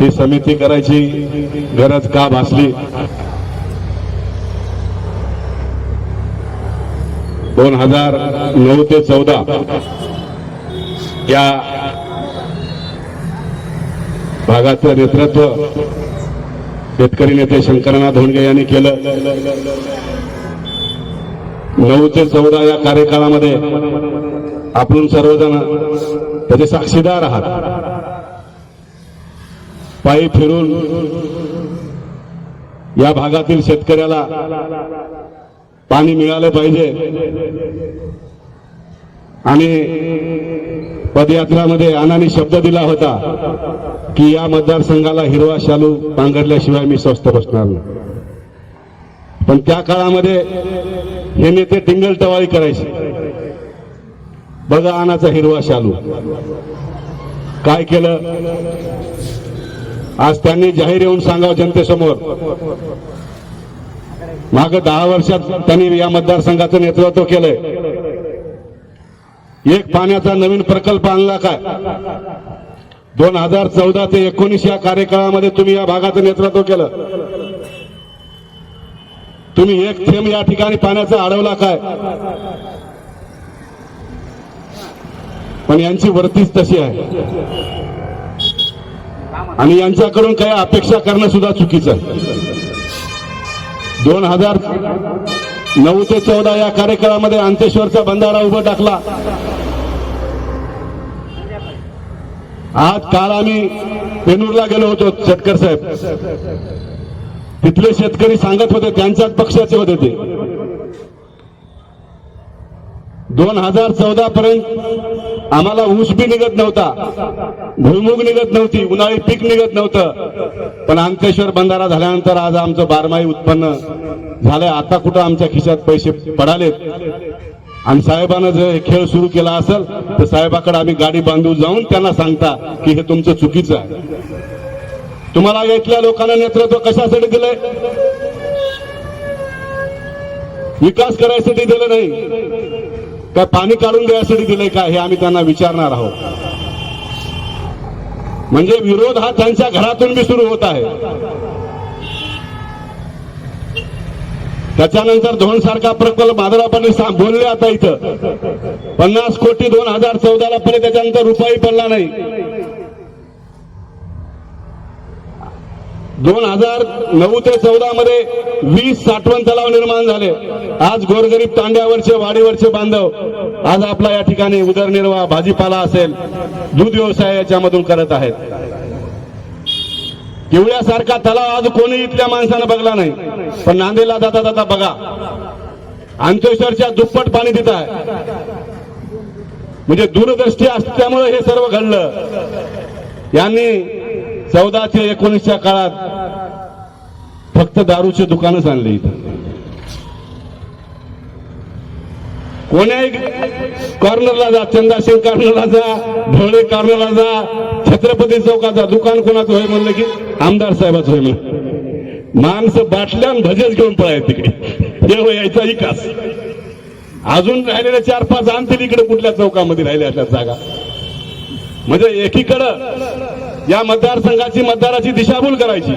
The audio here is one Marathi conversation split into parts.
ही समिती करायची गरज का भासली? दोन हजार नऊ ते चौदा या भागाचं नेतृत्व शेतकरी नेते शंकरनाथ धोंडगे यांनी केलं. नऊ ते चौदा या कार्यकाळामध्ये आपण सर्वजण त्याचे साक्षीदार आहात. पायी फिरून या भागातील शेतकऱ्याला पाणी मिळालं पाहिजे. आणि पदयात्रामध्ये अनानी शब्द दिला होता की या मतदारसंघाला हिरवा शालू पांघरल्याशिवाय मी स्वस्थ बसणार नाही. पण त्या काळामध्ये हे नेते टिंगल टवाळी करायचे. बघा अनाचा हिरवा शालू. काय केलं? आज त्यांनी जाहीर येऊन सांगावं जनतेसमोर. माग दहा वर्षात त्यांनी या मतदारसंघाचं नेतृत्व केलंय. एक पाण्याचा नवीन प्रकल्प आणला काय? दोन हजार चौदा ते एकोणीस या कार्यकाळामध्ये तुम्ही या भागाचं नेतृत्व केलं. तुम्ही एक थेंब या ठिकाणी पाण्याचा अडवला काय? पण यांची वरतीच तशी आहे. आणि यांच्याकडून काही अपेक्षा करणं सुद्धा चुकीचं आहे. दोन हजार नऊ ते चौदा या कार्यकाळामध्ये अंतेश्वरचा बंधारा उभा टाकला. आज काल आम्ही पेनूरला गेलो होतो शेतकर साहेब. तिथले शेतकरी सांगत होते त्यांच्याच पक्षाचे होते ते. दोन हजार चौदा पर्यंत आम्हाला ऊस बी निघत नव्हता. भुईमुग निघत नव्हती. उन्हाळी पीक निघत नव्हतं. पण अंकेश्वर बंधारा झाल्यानंतर आज आमचं बारमाही उत्पन्न झालंय. आता कुठं आमच्या खिशात पैसे पडालेत? आणि साहेबानं जर हे खेळ सुरू केला असेल तर साहेबाकडे आम्ही गाडी बांधून जाऊन त्यांना सांगता की हे तुमचं चुकीचं आहे. तुम्हाला इथल्या लोकांना नेतृत्व कशासाठी दिलंय? विकास करायसाठी दिलं नाही. काय पाणी काढून द्यायसाठी दिलंय का हे आम्ही त्यांना विचारणार आहोत. म्हणजे विरोध हा त्यांच्या घरातून बी सुरू होत आहे. त्याच्यानंतर धोन सारखा प्रकल्प माधवरापांनी बोलले आता इथं. पन्नास कोटी दोन हजार चौदाला पर्यंत त्याच्यानंतर रुपयाही पडला नाही. दोन हजार नऊ ते चौदा मध्ये वीस साठवण तलाव निर्माण झाले. आज गोरगरीब तांड्यावरचे वाडीवरचे बांधव आज आपला या ठिकाणी उदरनिर्वाह भाजीपाला असेल दूध व्यवसाय याच्यामधून करत आहेत. किवळ्यासारखा तलाव आज कोणी इथल्या माणसानं बघला नाही पण नांदेडला जाता जाता बघा. अंतेश्वरच्या दुप्पट पाणी तिथं आहे. म्हणजे दूरदृष्टी असल्यामुळे हे सर्व घडलं. यांनी चौदा ते एकोणीसच्या काळात फक्त दारूचे दुकानच आणले इथं. कोण्याही कॉर्नरला जा चंदाशिंग कॉर्नरला जा ढोळे कॉर्नरला जा छत्रपती चौकाचा दुकान कोणाचं होय म्हणलं की आमदार साहेबाचं होय म्हणलं. माणसं बाटल्या भजेच घेऊन पळाय तिकडे. हे होय यायचा विकास. अजून राहिलेल्या चार पाच आणतील इकडे कुठल्या चौकामध्ये राहिल्या अशा जागा. म्हणजे एकीकडं या मतदारसंघाची मतदाराची दिशाभूल करायची.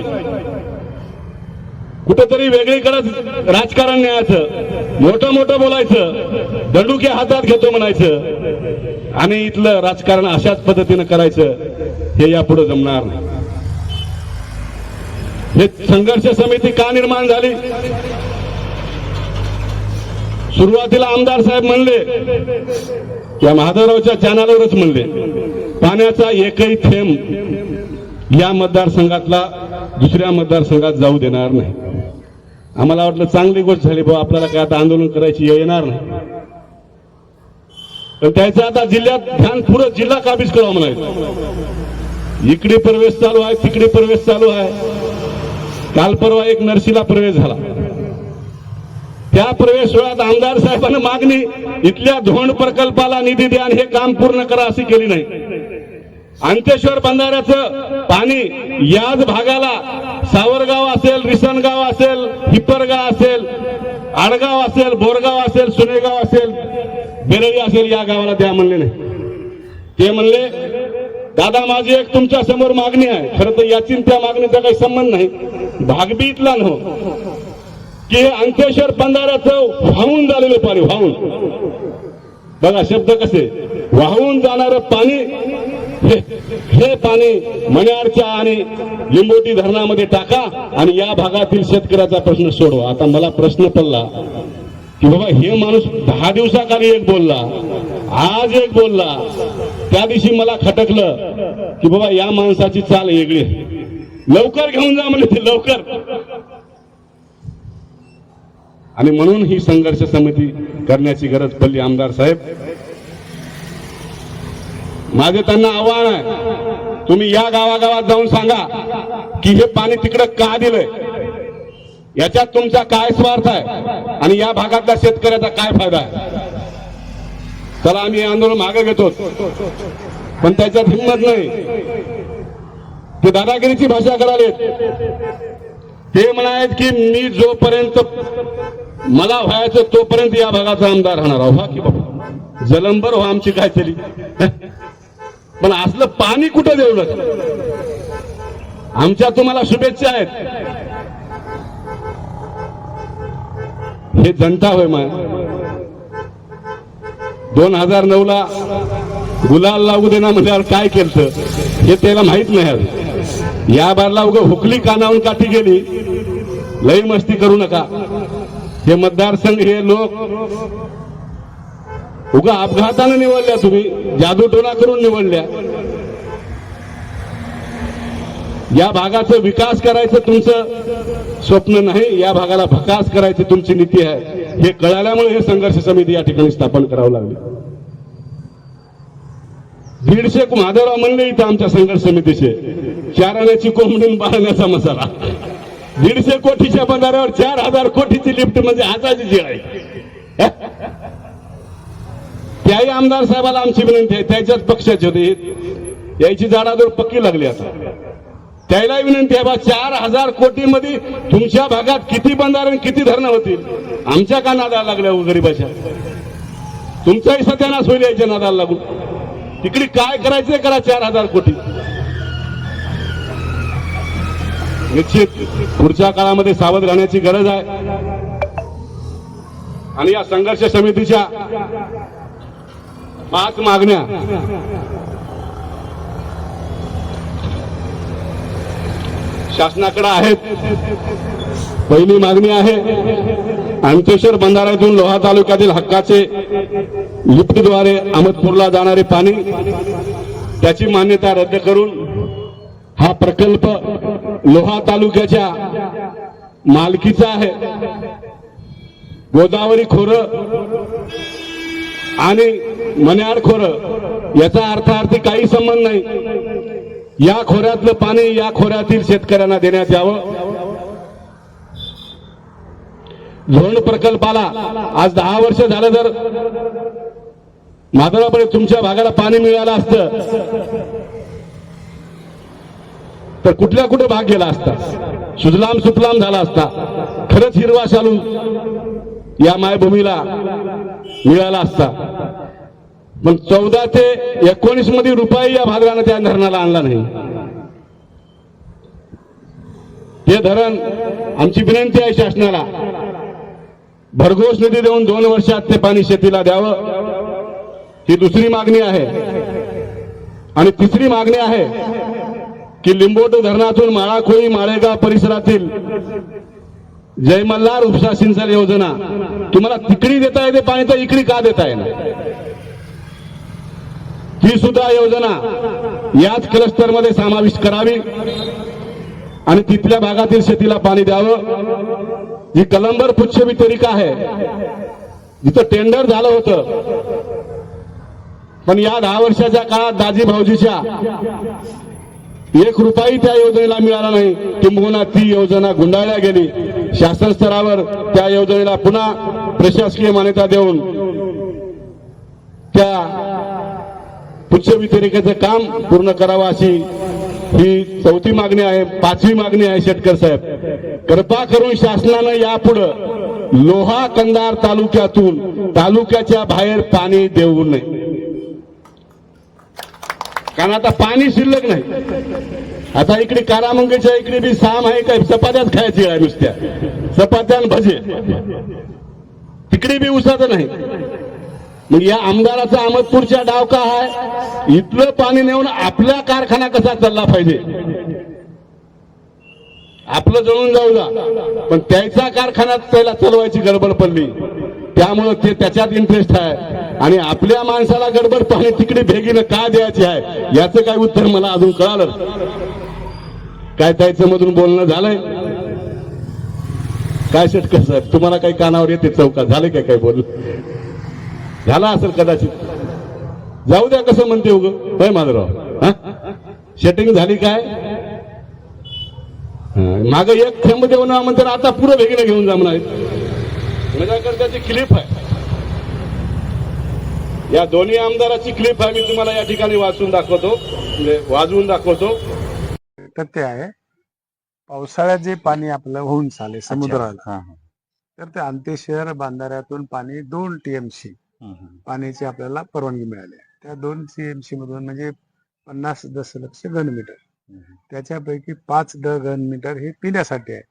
कुठेतरी वेगळीकडे राजकारण न्यायचं मोठं मोठं बोलायचं दंडुके हातात घेतो म्हणायचं. आणि इथलं राजकारण अशाच पद्धतीनं करायचं हे यापुढे जमणार नाही. हे संघर्ष समिती का निर्माण झाली? सुरुवातीला आमदार साहेब म्हणले या महादेवरावच्या चॅनलवरच म्हणले पाण्याचा एकही थेंब या मतदारसंघातला दुसऱ्या मतदारसंघात जाऊ देणार नाही. आम्हाला वाटलं चांगली गोष्ट झाली भाऊ आपल्याला काय आता आंदोलन करायची येणार नाही. पण त्याचं आता जिल्ह्यात ध्यान पुरं जिल्हा काबीज करावं हो म्हणायचं? इकडे प्रवेश चालू आहे तिकडे प्रवेश चालू आहे. काल परवा एक नरसीला प्रवेश झाला. त्या प्रवेश सोहळ्यात आमदार साहेबांना मागणी इथल्या धोंड प्रकल्पाला निधी द्या आणि हे काम पूर्ण करा अशी केली नाही. अंतेश्वर बंधाऱ्याचं पाणी याच भागाला सावरगाव असेल रिसणगाव असेल हिप्परगाव असेल आडगाव असेल बोरगाव असेल सुनेगाव असेल बेरळी असेल या गावाला द्या म्हणले नाही. ते म्हणले दादा माझी एक तुमच्यासमोर मागणी आहे. खरं तर याची त्या मागणीचा काही संबंध नाही. भागबी इथला नव्ह की अंकेश्वर बंधाऱ्याचं वाहून झालेलं पाणी वाहून. बघा शब्द कसे? वाहून जाणारं पाणी हे पाणी मण्यारच्या आणि लिंबोटी धरणामध्ये टाका आणि या भागातील शेतकऱ्याचा प्रश्न सोडवा. आता मला प्रश्न पडला की बाबा हे माणूस दहा दिवसाखाली एक बोलला आज एक बोलला. त्या दिवशी मला खटकलं की बाबा या माणसाची चाल वेगळी. लवकर घेऊन जा म्हणजे ते लवकर. आणि म्हणून ही संघर्ष समिती करण्याची गरज पडली आमदार साहेब. माझं त्यांना आव्हान आहे. तुम्ही या गावागावात जाऊन सांगा की हे पाणी तिकडं का दिलंय? याच्यात तुमचा काय स्वार्थ आहे? आणि या भागातल्या शेतकऱ्याचा काय फायदा आहे? चला आम्ही आंदोलन मागे घेतो. पण त्याच्यात हिंमत नाही. ते दादागिरीची भाषा करालेत ते म्हणायत की मी जोपर्यंत मला व्हायचं तोपर्यंत या भागाचा आमदार राहणार व्हा की बाबा. जलंबर व्हा आमची काहीतरी. पण असलं पाणी कुठं देवलं आमच्या तुम्हाला शुभेच्छा आहेत. हे जनता होय माय. दोन हजार नऊ ला गुलाल लागू देना म्हटल्यावर काय केलं हे त्याला माहीत नाही या बारला उग हुकली कानावून काठी गेली. लई मस्ती करू नका. हे मतदारसंघ हे लोक उगा अपघाताने निवडल्या तुम्ही जादूटोना करून निवडल्या. या भागाचा विकास करायचं तुमचं स्वप्न नाही या भागाला भकास करायची तुमची नीती आहे. हे कळाल्यामुळे हे संघर्ष समिती या ठिकाणी स्थापन करावं लागली. दीडशे माधवराव म्हणले इथं आमच्या संघर्ष समितीचे. चार आण्याची कोंबडी बाळण्याचा मसाला. दीडशे कोटीच्या बंधाऱ्यावर चार हजार कोटीची लिफ्ट म्हणजे हाताची जी आहे. त्याही आमदार साहेबाला आमची विनंती आहे. त्याच्याच पक्षाचे होते. याची जाडाजोड पक्की लागली आता. त्याला विनंती आहे बा चार हजार कोटी मध्ये तुमच्या भागात किती बंधारण आणि किती धरणं होतील? आमच्या का नादाला लागल्या हो, गरीबाच्या? तुमचाही सत्यानाश होईल यायच्या नादाला लागून. तिकडे काय करायचंय करा चार हजार कोटी. निश्चित पुढच्या काळामध्ये सावध राहण्याची गरज आहे. आणि या संघर्ष समितीच्या पाच मागण्या. शासनाकडे आहेत. पहिली मागणी आहे अंकेश्वर बंधाऱ्यातून लोहा तालुक्यातील हक्काचे लिफ्टद्वारे अहमदपूरला जाणारे पाणी त्याची मान्यता रद्द करून हा प्रकल्प लोहा तालुक्याच्या मालकीचा आहे. गोदावरी खोरं आणि मन्याड खोरं याचा अर्थार्थी काही संबंध नाही. या खोऱ्यातलं पाणी या खोऱ्यातील शेतकऱ्यांना देण्यात यावं. धोरण प्रकल्पाला आज दहा वर्ष झालं जर माधवरापणे तुमच्या भागाला पाणी मिळालं असतं. तर कुठल्या कुठे भाग गेला असता? सुजलाम सुफलाम झाला असता. खरंच हिरवा शालू या मायभूमीला मिळाला असता. पण चौदा ते एकोणीसमध्ये रुपये या भागाने त्या धरणाला आणला नाही. हे धरण आमची विनंती आहे शासनाला. भरघोस निधी देऊन दोन वर्षात ते पाणी शेतीला द्यावं. ही दुसरी मागणी आहे. आणि तिसरी मागणी आहे की लिंबोट धरणातून माळाखोई माळेगाव परिसरातील जय मल्हार उपसा सिंचन योजना तुम्हाला तिकडी देता येते पाणी तर इकडी का देता येणार? ही सुद्धा योजना याच क्लस्टरमध्ये समाविष्ट करावी आणि तिथल्या भागातील शेतीला पाणी द्यावं. जी कलंबर पुच्छ वितरिका आहे जिथं टेंडर झालं होतं. पण या दहा वर्षाच्या काळात दाजी भाऊजीच्या एक रुपयाही त्या योजनेला मिळाला नाही. किंबहुना ती योजना गुंडाळल्या गेली. शासन स्तरावर त्या योजनेला पुन्हा प्रशासकीय मान्यता देऊन त्या पुच्छ वितरिकेचं काम पूर्ण करावं अशी ही चौथी मागणी आहे पाचवी मागणी आहे शेटकर साहेब. कृपा करून शासनानं यापुढं लोहा कंदार तालुक्यातून तालुक्याच्या बाहेर पाणी देऊ नये. कारण आता पाणी शिल्लक नाही. आता इकडे कारामंगीच्या इकडे बी साम आहे काय? चपात्याच खायची आहे नुसत्या. चपात्या भजे. तिकडे बी उसाचं नाही. मग या आमदाराचा अहमदपूरच्या डाव का आहे इथलं पाणी नेऊन आपला कारखाना कसा चालला पाहिजे? आपलं जळून जाऊ द्या पण त्याचा कारखाना त्याला चालवायची गडबड पडली. त्यामुळं ते त्याच्यात इंटरेस्ट आहे. आणि आपल्या माणसाला गडबड पाणी तिकडे भेगीनं का द्यायची आहे? याचं काय उत्तर मला अजून कळालं काय त्याचं मधून बोलणं झालंय? काय शेटकर साहेब तुम्हाला काही कानावर येते चौका झाले काय काय बोल झाला असेल कदाचित. जाऊ द्या कसं म्हणते उग. होय माधवराव? शेटिंग झाली काय? माग एक थेंब देऊ ना म्हणतात आता पुरं वेगळं घेऊन जा म्हणा त्याची क्लिप आहे. या दोन्ही आमदाराची क्लिप आहे मी तुम्हाला या ठिकाणी वाचून दाखवतो. म्हणजे वाजवून दाखवतो. तथ्य आहे. पावसाळ्यात जे पाणी आपलं होऊन चाले समुद्राला तर ते अंत्यशहर बांधाऱ्यातून पाणी दोन टीएमसी पाण्याची आपल्याला परवानगी मिळाली. आहे. त्या दोन टीएमसी मधून म्हणजे पन्नास दशलक्ष घनमीटर त्याच्यापैकी पाच ड घनमीटर हे पिण्यासाठी आहे.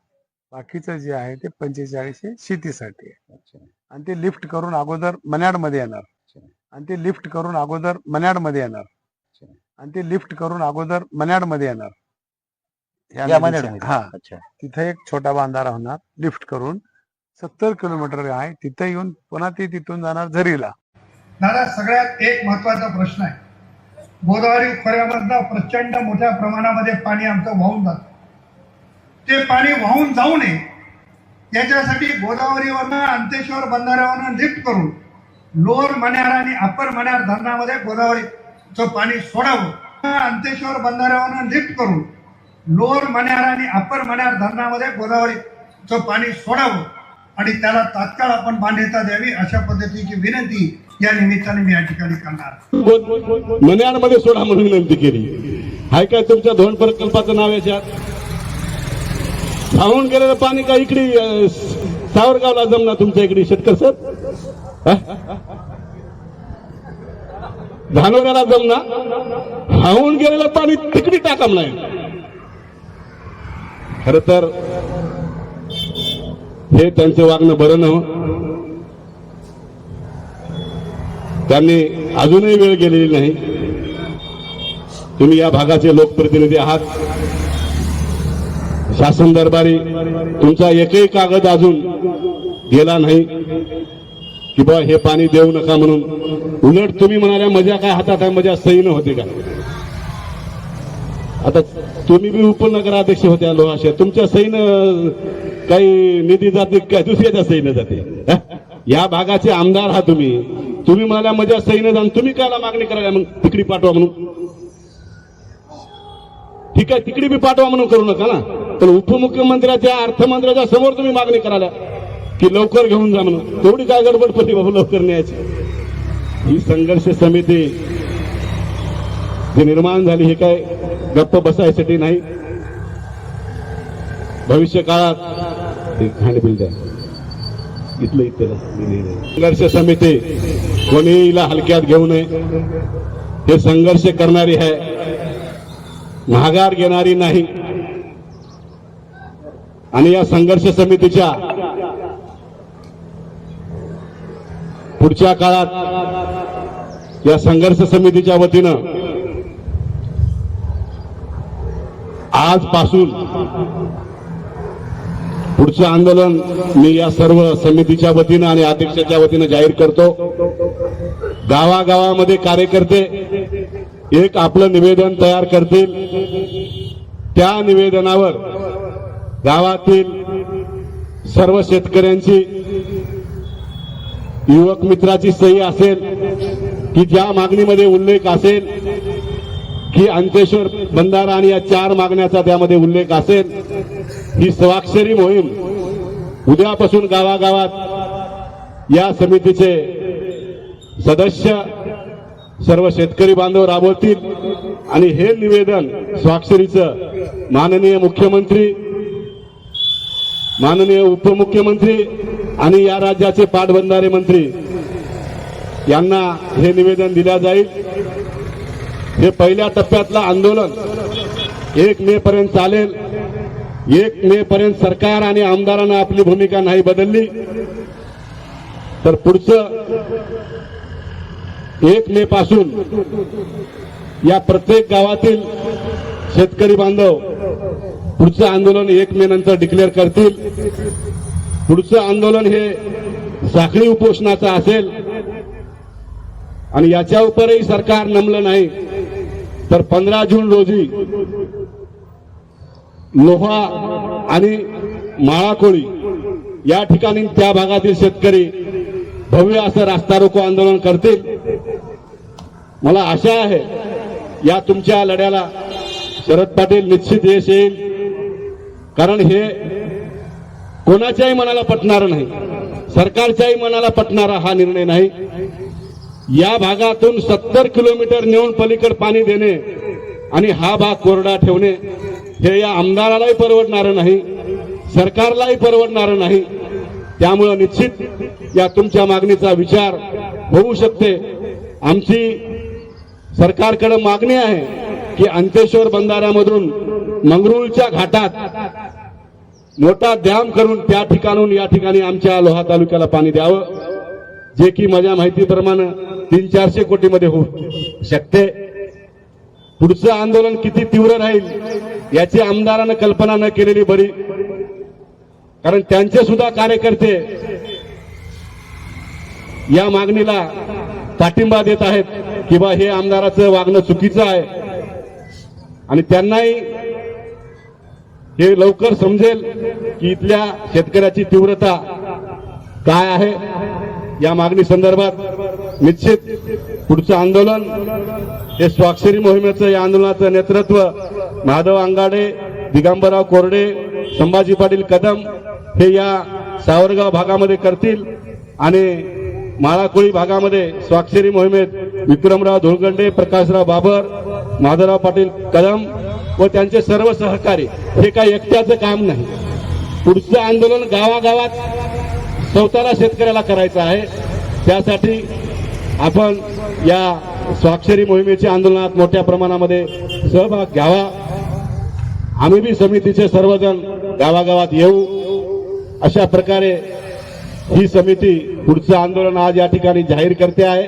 बाकीचं जे आहे ते पंचेचाळीस हे शेतीसाठी आहे. आणि ते लिफ्ट करून अगोदर मन्याडमध्ये येणार. आणि ते लिफ्ट करून अगोदर मन्याडमध्ये येणार. आणि ते लिफ्ट करून अगोदर मन्याडमध्ये येणार. या नदीच्या-? हा. अच्छा. तिथे एक छोटा बांधारा होणार लिफ्ट करून सत्तर किलोमीटर आहे. तिथे येऊन पुन्हा ते तिथून जाणार झरीला. दादा सगळ्यात एक महत्त्वाचा प्रश्न आहे. गोदावरी खोऱ्यामधनं प्रचंड मोठ्या प्रमाणामध्ये पाणी आमचं वाहून जातं. ते पाणी वाहून जाऊ नये. याच्यासाठी गोदावरीवरनं अंतेश्वर बंधाऱ्यावरनं लिफ्ट करून लोअर मण्यार आणि अप्पर मण्यार धरणामध्ये गोदावरीचं पाणी सोडावं. अंतेश्वर बंधाऱ्यावरनं लिफ्ट करून लोअर मण्यार आणि अप्पर मण्यार धरणामध्ये गोदावरीचं पाणी सोडावं आणि त्याला तात्काळ आपण मान्यता द्यावी अशा पद्धतीची विनंती या निमित्ताने मी या ठिकाणी करणार मन्याडमध्ये सोडा म्हणून विनंती केली. हाय काय तुमच्या धोरण प्रकल्पाचं नाव याच्यात? धावून गेलेलं पाणी का इकडे सावरगावला जमना तुमच्या इकडे शेतकर सर? धानोऱ्याला जमना हावून गेलेलं पाणी तिकडे टाकाम नाही खर तर हे त्यांचं वागणं बरं नव्हतं त्यांनी अजूनही वेळ गेलेली नाही. तुम्ही या भागाचे लोकप्रतिनिधी आहात. शासन दरबारी तुमचा एकही कागद अजून गेला नाही. की बा हे पाणी देऊ नका म्हणून. उलट तुम्ही म्हणाल्या मजा काय हातात आहे? मजा सही न होते का? आता तुम्ही बी उपनगराध्यक्ष होत्या लोहाशे तुमच्या सैन काही निधी जाते काय दुसऱ्याच्या सैन्य जाते. या भागाचे आमदार हा तुम्ही. तुम्ही म्हणाल्या मजा सैन्य जाऊन तुम्ही कायला मागणी करायला मग तिकडी पाठवा म्हणून? ठीक आहे तिकडे बी पाठवा म्हणून करू नका ना. तर उपमुख्यमंत्र्याच्या अर्थमंत्र्याच्या समोर तुम्ही मागणी करायला. की लवकर घेऊन जा म्हणून. तेवढी काय गडबड पडली बाबा लवकर न्यायची. ही संघर्ष समिती जी निर्माण झाली हे काय गप्प बसायसाठी नाही? भविष्य काळात हँडबिल द्या इथलं इथलं संघर्ष समिती कोणीला हलक्यात घेऊ नये. हे संघर्ष करणारी आहे. माघार घेणारी नाही. आणि या संघर्ष समितीच्या पुढच्या काळात या संघर्ष समितीच्या वतीनं आजपासून पुढचं आंदोलन मी या सर्व समितीच्या वतीनं आणि अध्यक्षाच्या वतीनं जाहीर करतो. गावागावामध्ये कार्यकर्ते एक आपलं निवेदन तयार करतील. त्या निवेदनावर गावातील सर्व शेतकऱ्यांची युवक मित्राची सही असेल की ज्या मागणीमध्ये उल्लेख असेल की अंकेश्वर बंधारा आणि या चार मागण्याचा त्यामध्ये उल्लेख असेल ही स्वाक्षरी मोहीम उद्यापासून गावागावात या समितीचे सदस्य सर्व शेतकरी बांधव राबवतील आणि हे निवेदन स्वाक्षरीचं माननीय मुख्यमंत्री माननीय उपमुख्यमंत्री आणि या राज्याचे पाटबंधारे मंत्री यांना हे निवेदन दिल्या जाईल. हे पहिल्या टप्प्यातलं आंदोलन एक मे पर्यंत चालेल. एक मे पर्यंत सरकार आणि आमदारांना आपली भूमिका नाही बदलली. तर पुढचं एक मे पासून या प्रत्येक गावातील शेतकरी बांधव पुढचं आंदोलन एक मे नंतर डिक्लेअर करतील. पुढचं आंदोलन हे साखळी उपोषणाचं असेल. आणि याच्या उपरही सरकार नमलं नाही. तर पंधरा जून रोजी लोहा आणि माळाकोळी या ठिकाणी त्या भागातील शेतकरी भव्य असं रास्ता रोको आंदोलन करतील. मला आशा आहे या तुमच्या लढ्याला शरद पाटील निश्चित यश येईल. कारण हे कोणाच्याही मनाला पटणार नाही. सरकारच्याही मनाला पटणारा हा निर्णय नाही. या भागातून सत्तर किलोमीटर नेऊन पलीकड पाणी देणे आणि हा भाग कोरडा ठेवणे हे या आमदारालाही परवडणारं नाही सरकारलाही परवडणारं नाही. त्यामुळं निश्चित या तुमच्या मागणीचा विचार होऊ शकते. आमची सरकारकडे मागणी आहे की अंतेश्वर बंधाऱ्यामधून मंगरुळच्या घाटात मोठा डॅम करून त्या ठिकाणून या ठिकाणी आमच्या लोहा तालुक्याला पाणी द्यावं जे की माझ्या माहितीप्रमाणे तीन चारशे कोटीमध्ये होऊ शकते. पुढचं आंदोलन किती तीव्र राहील याची आमदारानं कल्पना न केलेली बरी. कारण त्यांचे सुद्धा कार्यकर्ते या मागणीला पाठिंबा देत आहेत की बा हे आमदाराचं वागणं चुकीचं आहे. आणि त्यांनाही हे लवकर समजेल की इथल्या शेतकऱ्याची तीव्रता काय आहे या मागणी संदर्भात निश्चित पुढचं आंदोलन हे स्वाक्षरी मोहिमेचं या आंदोलनाचं नेतृत्व माधव अंगाडे दिगंबरराव कोरडे संभाजी पाटील कदम हे या सावरगाव भागामध्ये करतील आणि माळाकोळी भागामध्ये स्वाक्षरी मोहिमेत विक्रमराव धुळगंडे प्रकाशराव बाबर माधवराव पाटील कदम व त्यांचे सर्व सहकारी हे काही एकट्याचं काम नाही. पुढचं आंदोलन गावागावात स्वतःला शेतकऱ्याला करायचं आहे. त्यासाठी आपण या स्वाक्षरी मोहिमेच्या आंदोलनात मोठ्या प्रमाणामध्ये सहभाग घ्यावा. आम्ही बी समितीचे सर्वजण गावागावात येऊ. अशा प्रकारे ही समिती पुढचं आंदोलन आज या ठिकाणी जाहीर करते आहे.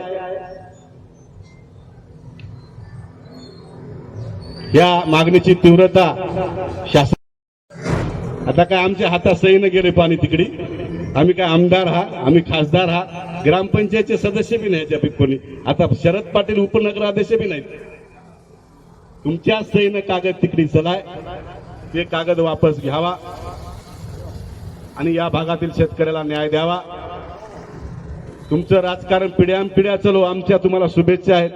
या मागणीची तीव्रता शासन आता काय आमच्या हातात सही न गेले पाणी तिकडी. आम्ही काय आमदार हा आम्ही खासदार हा. ग्रामपंचायतचे सदस्य बी नाही त्यापैकी कोणी आता शरद पाटील उपनगराध्यक्ष बी नाहीत. तुमच्या सहीनं कागद तिकडी चलाय. ते कागद वापस घ्यावा. आणि या भागातील शेतकऱ्याला न्याय द्यावा. तुमचं राजकारण पिढ्यान पिढ्या चलो आमच्या तुम्हाला शुभेच्छा आहेत.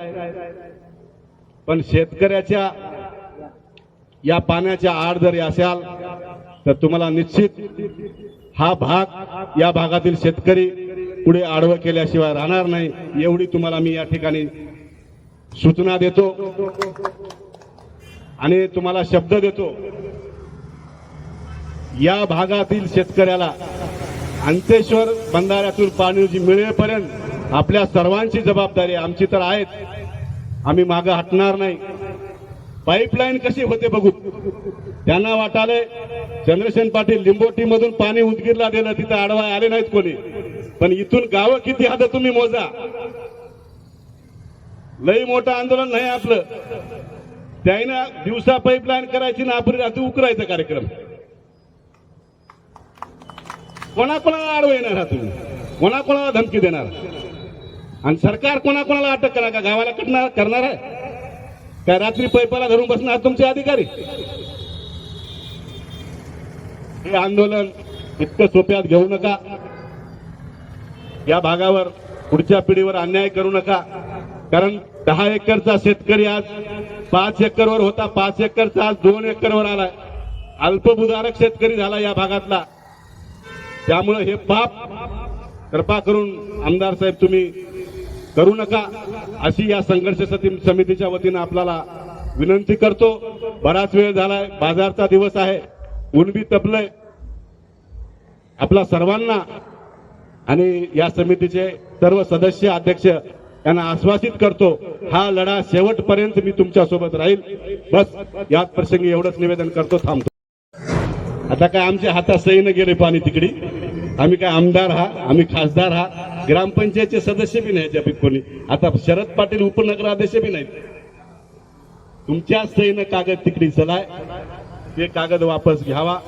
पण शेतकऱ्याच्या या पाण्याच्या आड जरी असाल तर तुम्हाला निश्चित हा भाग या भागातील शेतकरी पुढे आडवं केल्याशिवाय राहणार नाही एवढी तुम्हाला मी या ठिकाणी सूचना देतो. आणि तुम्हाला शब्द देतो. या भागातील शेतकऱ्याला अंतेश्वर बंधाऱ्यातून पाणी जी मिळेपर्यंत आपल्या सर्वांची जबाबदारी आमची तर आहेत आम्ही मागं हटणार नाही. पाईपलाईन कशी होते बघू. त्यांना वाटाले चंद्रसेन पाटील लिंबोटी मधून पाणी उदगीरला दिलं तिथं आडवाय आले नाहीत कोणी. पण इथून गावं किती आता तुम्ही मोजा. लई मोठं आंदोलन नाही आपलं. ना दिवसा पाईपलाईन करायची ना आपली रात्री उकरायचा कार्यक्रम. कोणाकोणाला आडवं येणार हा तुम्ही? कोणाकोणाला धमकी देणार? आणि सरकार कोणाकोणाला अटक करा का गावाला करणार करणार आहे? काय रात्री पैपाला धरून बसणार तुमचे अधिकारी? हे आंदोलन इतकं सोप्यात घेऊ नका. या भागावर पुढच्या पिढीवर अन्याय करू नका. कारण दहा एकरचा शेतकरी आज पाच एकरवर होता पाच एकरचा आज दोन एकरवर आलाय. अल्पभूधारक शेतकरी झाला या भागातला. त्यामुळे हे पाप कृपा करून आमदार साहेब तुम्ही करू नका. अशी या संघर्ष सती- समितीच्या वतीनं आपल्याला विनंती करतो. बराच वेळ झालाय बाजारचा दिवस आहे. ऊन बी तपलंय. आपला सर्वांना आणि या समितीचे सर्व सदस्य अध्यक्ष यांना आश्वासित करतो हा लढा शेवटपर्यंत मी तुमच्यासोबत राहील. बस याच प्रसंगी एवढंच निवेदन करतो थांबतो. आता काय आमच्या हातात सहीनं गेले पाणी तिकडी. आम्ही काय आमदार हा आम्ही खासदार हा ग्रामपंचायतचे सदस्य बी नाही त्यापैकी कोणी आता शरद पाटील उपनगराध्यक्ष बी नाहीत. तुमच्या सहीनं कागद तिकडी चलाय ते कागद वापस घ्यावा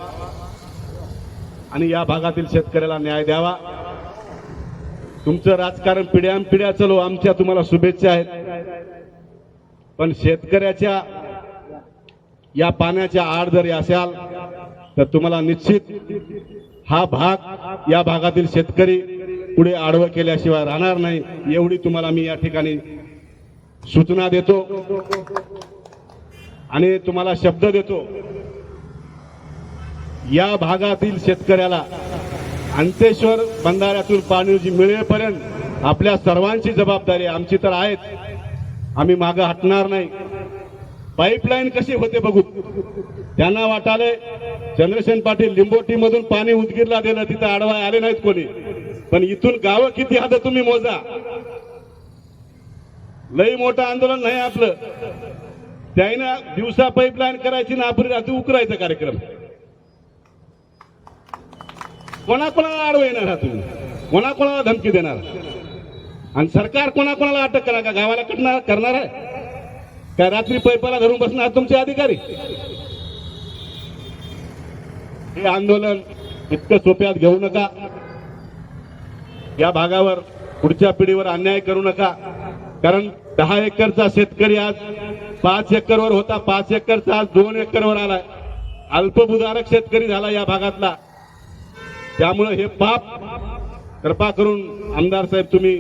आणि या भागातील शेतकऱ्याला न्याय द्यावा. तुमचं राजकारण पिढ्यान पिढ्या चलो आमच्या तुम्हाला शुभेच्छा आहेत. पण शेतकऱ्याच्या या पाण्याच्या आड जरी असाल तर तुम्हाला निश्चित हा भाग या भागातील शेतकरी पुढे आडवं केल्याशिवाय राहणार नाही एवढी तुम्हाला मी या ठिकाणी सूचना देतो. आणि तुम्हाला शब्द देतो. या भागातील शेतकऱ्याला अंतेश्वर बंधाऱ्यातून पाणी मिळेपर्यंत आपल्या सर्वांची जबाबदारी आमची तर आहेत. आम्ही मागं हटणार नाही. पाईपलाईन कशी होते बघू? त्यांना वाटाले चंद्रसेन पाटील लिंबोटी मधून पाणी उदगीरला दिलं तिथं आडवा आले नाहीत कोणी. पण इथून गावं किती हात तुम्ही मोजा. लई मोठं आंदोलन नाही आपलं. त्याईनं दिवसा पाईपलाईन करायची ना आपण रात्री उकरायचा कार्यक्रम. कोणाकोणाला आडवं येणार हा तुम्ही? कोणाकोणाला धमकी देणार? आणि सरकार कोणाकोणाला अटक करा का गावाला कटणार करणार आहे? काय रात्री पैपाला धरून बसणार तुमचे अधिकारी? हे आंदोलन इतकं सोप्यात घेऊ नका. या भागावर पुढच्या पिढीवर अन्याय करू नका. कारण दहा एकरचा शेतकरी आज पाच एकरवर होता पाच एकरचा आज दोन एकरवर आलाय. अल्पभूधारक शेतकरी झाला या भागातला. त्यामुळे हे पाप कृपा करून आमदार साहेब तुम्ही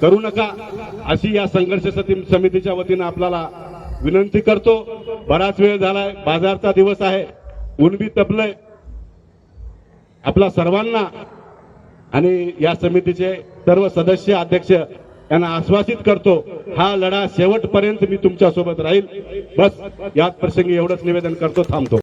करू नका अशी या संघर्ष समितीच्या वतीनं आपल्याला विनंती करतो. बराच वेळ झालाय बाजारचा दिवस आहे ऊन बी तपलंय. आपला सर्वांना आणि या समितीचे सर्व सदस्य अध्यक्ष यांना आश्वासित करतो हा लढा शेवटपर्यंत मी तुमच्यासोबत राहील. बस याच प्रसंगी एवढंच निवेदन करतो थांबतो.